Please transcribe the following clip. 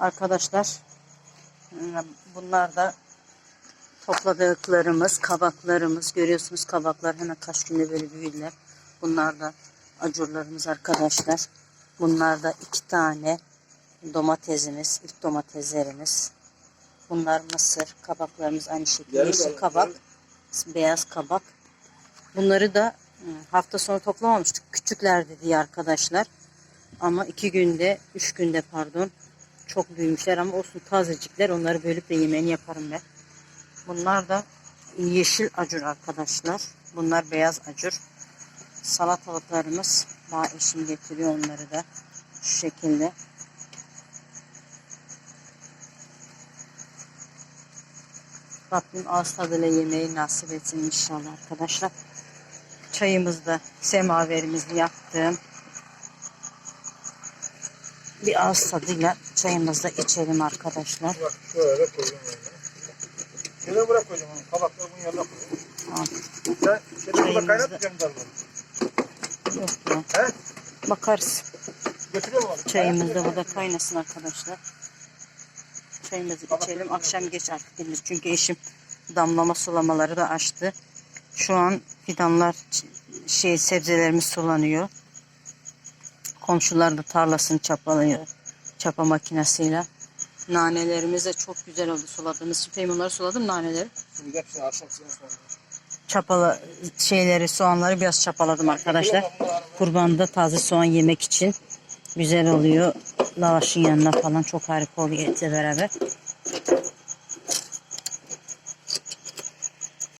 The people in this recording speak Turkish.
Arkadaşlar e, bunlar da topladıklarımız, kabaklarımız. Görüyorsunuz kabaklar hemen kaç günde böyle büyüdüler. Bunlar da acurlarımız arkadaşlar. Bunlar da iki tane domatesimiz, ilk domateslerimiz. Bunlar mısır, kabaklarımız aynı şekilde. Yeşil kabak, beyaz kabak. Bunları da hafta sonu toplamamıştık. Küçüklerdi diye arkadaşlar. Ama iki günde, üç günde pardon çok büyümüşler ama olsun tazecikler. Onları bölüp de yemeğini yaparım ben. Bunlar da yeşil acur arkadaşlar. Bunlar beyaz acur. Salatalıklarımız daha eşim getiriyor onları da şu şekilde. Rabbim ağız tadıyla yemeği nasip etsin inşallah arkadaşlar. Çayımızda semaverimizi yaptım. Bir ağız tadıyla çayımızda içelim arkadaşlar. Bak şöyle koyayım öyle. Şöyle bırak koyacağım onu. Kabakları bunun yanına koyayım. Al. Sen seni burada kaynatmayacaksın galiba. Yok ya. He? Bakarız. Çayımız da burada kaynasın arkadaşlar. Çayımızı içelim. Akşam geç artık gelir. Çünkü eşim damlama sulamaları da açtı. Şu an fidanlar şey sebzelerimiz sulanıyor. Komşular da tarlasını çapalıyor. Çapa makinesiyle. Nanelerimiz de çok güzel oldu suladığımız. Süpeyim onları suladım naneleri. Şimdi hepsini akşam şeyleri soğanları biraz çapaladım arkadaşlar. Kurbanda taze soğan yemek için güzel oluyor. Lavaşın yanına falan çok harika oluyor etle beraber.